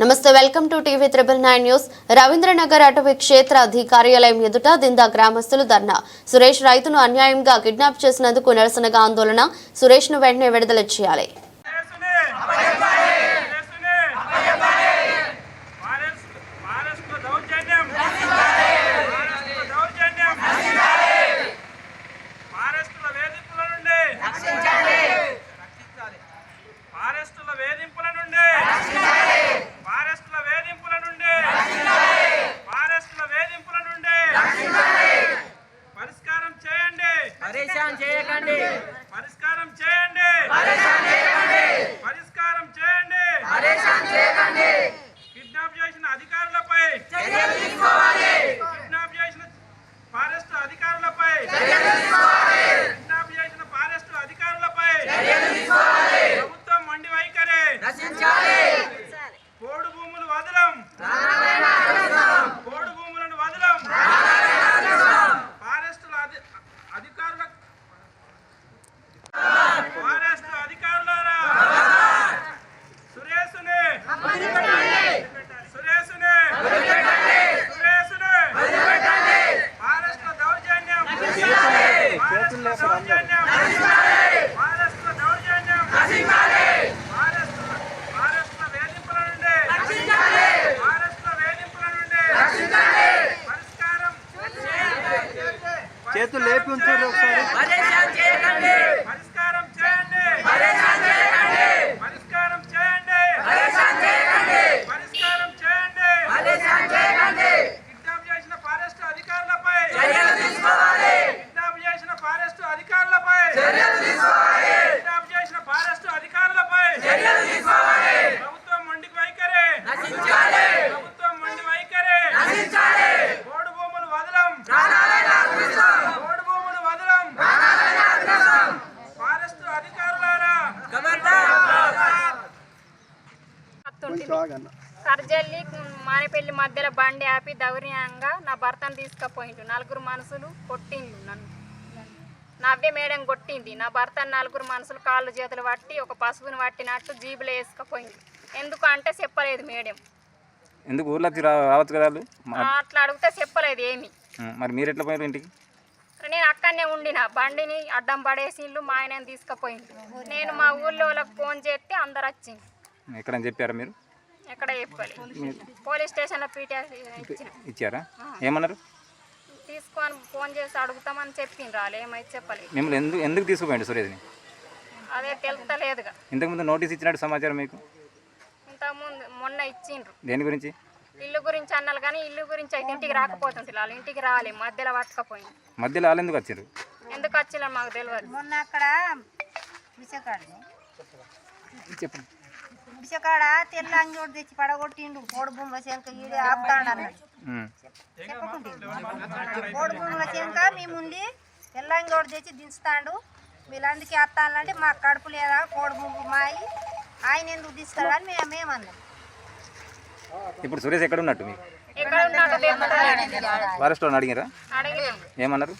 నమస్తే welcome to TV triple nine news. Ravindranagar అటవీ క్షేత్ర అధికార్యాలయం ఎదుట దిందా గ్రామస్తులు ధర్నా. సురేష్ రైతును అన్యాయంగా కిడ్నాప్ చేసినందుకు నిరసనగా ఆందోళన. సురేష్ను వెంటనే విడుదల చేయాలి. వేధింపుల నుండి చేతులు లేపి ఉంచారు ఒకసారి. కర్జల్లి మానేపల్లి మధ్యలో బండి ఆపి దౌర్యంగా నా భర్తను తీసుకుపోయిండు. నలుగురు మనుషులు కొట్టిండు నన్ను. నవ్వే మేడం కొట్టింది. నా భర్తను నలుగురు మనుషులు కాళ్ళు చేతులు పట్టి ఒక పసుపుని పట్టినట్టు జీబులో వేసుకుపోయింది ఎందుకు అంటే చెప్పలేదు మేడం. ఎందుకు ఊర్లో వచ్చి రా- రావచ్చు కదా అట్లా అడిగితే చెప్పలేదు ఏమి. మరి మీరు ఎట్లా పోయారు ఇంటికి? నేను అక్కడనే ఉండిన. బండిని అడ్డం పడేసిండ్లు మా ఆయన తీసుకుపోయిండు నేను మా ఊళ్ళో వాళ్ళకి ఫోన్ చేస్తే అందరు వచ్చింది ఎక్కడని చెప్పారా మీరు? ఎక్కడ చెప్పాలి. పోలీస్ స్టేషన్లో పీటీ ఇచ్చిన. ఇచ్చారా? ఏమన్నారు? తీసుకొని ఫోన్ చేసి అడుగుతామని చెప్పిండ్రు వాళ్ళు. ఏమైతే చెప్పలేదు. మిమ్మల్ని ఎందుకు ఎందుకు తీసుకుపోయండి సురేష్ని? అదే తెలుస్తలేదుగా ఇంతకుముందు నోటీస్ ఇచ్చినట్టు సమాచారం మీకు? ఇంతకుముందు మొన్న ఇచ్చిండ్రు. దేని గురించి? ఇల్లు గురించి అన్నారు కానీ ఇల్లు గురించి అయితే ఇంటికి రాకపోతుంది వాళ్ళు ఇంటికి రావాలి మధ్యలో పట్టుకపోయింది. మధ్యలో వాళ్ళు ఎందుకు వచ్చారు? ఎందుకు వచ్చిలో మాకు తెలియదు మొన్న అక్కడ విషకాడని చెప్పండి. విషకాడ తెల్ల అంగోడు తెచ్చి పడగొట్టిండు. కోడి భూముల శంక ఈడే ఆపుతాడు అన్నాడు. ఉం. చెప్పకుంటే కోడి భూముల శంక మేముండి తెల్ల అంగోడు తెచ్చి దించుతాడు. వీళ్ళందుకే వస్తానంటే మా కడుపు లేదా కోడి భూములు మాయి. ఆయన ఎందుకు తీస్తాడని మేము మేమన్నాం. ఇప్పుడు సురేష్ ఎక్కడ ఉన్నట్టు మీకు ఫారెస్ట్ వాళ్ళని అడిగారా ఏమన్నారు?